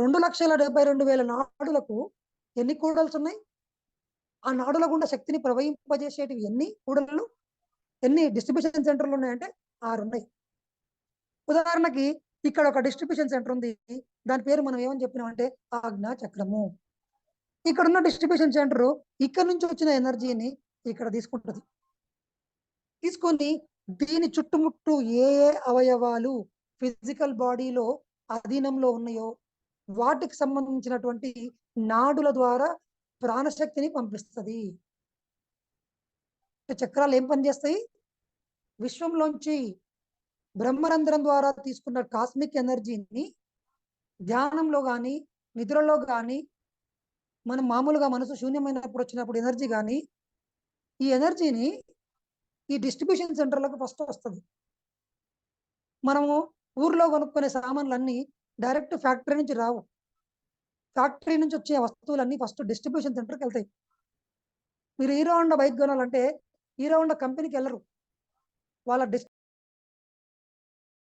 రెండు లక్షల డెబ్బై రెండు వేల నాడులకు ఎన్ని కూడల్స్ ఉన్నాయి ఆ నాడుల గుండా శక్తిని ప్రవహింపజేసేటివి ఎన్ని కూడళ్ళు? ఎన్ని డిస్ట్రిబ్యూషన్ సెంటర్లు ఉన్నాయంటే ఆరు ఉన్నాయి ఉదాహరణకి ఇక్కడ ఒక డిస్ట్రిబ్యూషన్ సెంటర్ ఉంది దాని పేరు మనం ఏమని చెప్పినామంటే ఆజ్ఞా చక్రము ఇక్కడ ఉన్న డిస్ట్రిబ్యూషన్ సెంటర్ ఇక్కడ నుంచి వచ్చిన ఎనర్జీని ఇక్కడ తీసుకుంటుంది. తీసుకొని దీని చుట్టుముట్టు ఏ ఏ అవయవాలు ఫిజికల్ బాడీలో అధీనంలో ఉన్నాయో వాటికి సంబంధించినటువంటి నాడుల ద్వారా ప్రాణశక్తిని పంపిస్తుంది. చక్రాలు ఏం పనిచేస్తాయి విశ్వంలోంచి బ్రహ్మరంధ్రం ద్వారా తీసుకున్న కాస్మిక్ ఎనర్జీని ధ్యానంలో కానీ నిద్రలో కానీ మనం మామూలుగా మనసు శూన్యమైనప్పుడు వచ్చినప్పుడు ఎనర్జీ కానీ ఈ ఎనర్జీని ఈ డిస్ట్రిబ్యూషన్ సెంటర్లకు ఫస్ట్ వస్తుంది. మనము ఊర్లో కొనుక్కునే సామాన్లన్నీ డైరెక్ట్ ఫ్యాక్టరీ నుంచి రావు. ఫ్యాక్టరీ నుంచి వచ్చే వస్తువులన్నీ ఫస్ట్ డిస్ట్రిబ్యూషన్ సెంటర్కి వెళ్తాయి. మీరు హీరో హోండా బైక్ కొనాలంటే హీరో హోండా కంపెనీకి వెళ్ళరు. వాళ్ళ